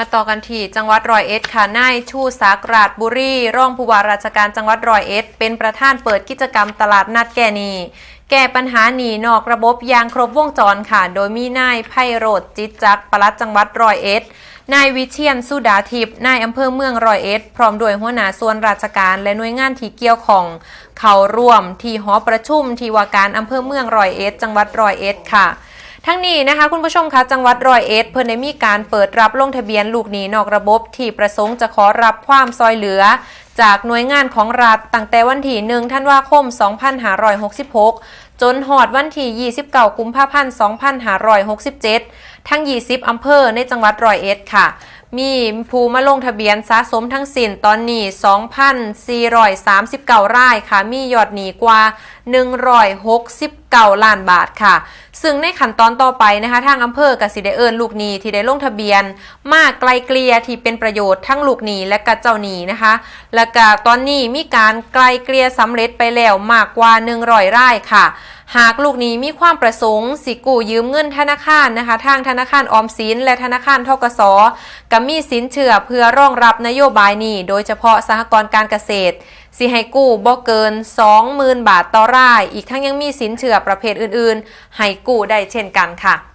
มาต่อกันที่จังหวัดร้อยเอ็ดค่ะนายชูศักดิ์ราชบุรีรองผู้ว่าราชการจังหวัดร้อยเอ็ด เป็นประธานเปิดกิจกรรมตลาดนัดแกนีแก้ปัญหาหนีนอกระบบยางครบวงจรค่ะ โดยมีนายไพโรธจิตจักรปลัดจังหวัดร้อยเอ็ดนายวิเชียนสุดาทิพย์นายอำเภอเมืองร้อยเอ็ด พร้อมด้วยหัวหน้าส่วนราชการและหน่วยงานที่เกี่ยวข้อง เข้าร่วมที่หอประชุมที่ว่าการอำเภอเมืองร้อยเอ็ด จังหวัดร้อยเอ็ดค่ะ ทั้งนี้นะคะคุณผู้ชมคะจังหวัดร้อยเอ็ดเพิ่นได้มีการเปิดรับลงทะเบียนลูกหนี้นอกระบบที่ประสงค์จะขอรับความซอยเหลือจากหน่วยงานของรัฐตั้งแต่วันที่1ธันวาคม 2566 จนหอดวันที่ 29 กุมภาพันธ์ 2567 ทั้ง 20 อำเภอในจังหวัดร้อยเอ็ดค่ะ มีผู้มาลงทะเบียนสะสมทั้งสิ้นตอนนี้ 2,439 รายค่ะ มียอดหนีกว่า 169 ล้านบาทค่ะ ซึ่งในขั้นตอนต่อไปนะคะ ทางอำเภอกสิไดเอิญลูกหนีที่ได้ลงทะเบียน มากไกลเกลียที่เป็นประโยชน์ทั้งลูกหนีและกะเจ้าหนีนะคะ และก็ตอนนี้มีการไกลเกลียสำเร็จไปแล้วมากกว่า 100รายค่ะ หากลูกนี้มีความประสงค์สิกู้ยืมเงินธนาคารนะคะ ทางธนาคารออมสินและธนาคารทกสก็มีสินเชื่อเพื่อรองรับนโยบายนี้ โดยเฉพาะสหกรณ์การเกษตรสิให้กู้บ่เกิน 20,000 บาทต่อราย อีกทั้งยังมีสินเชื่อประเภทอื่นๆ ให้กู้ได้เช่นกันค่ะ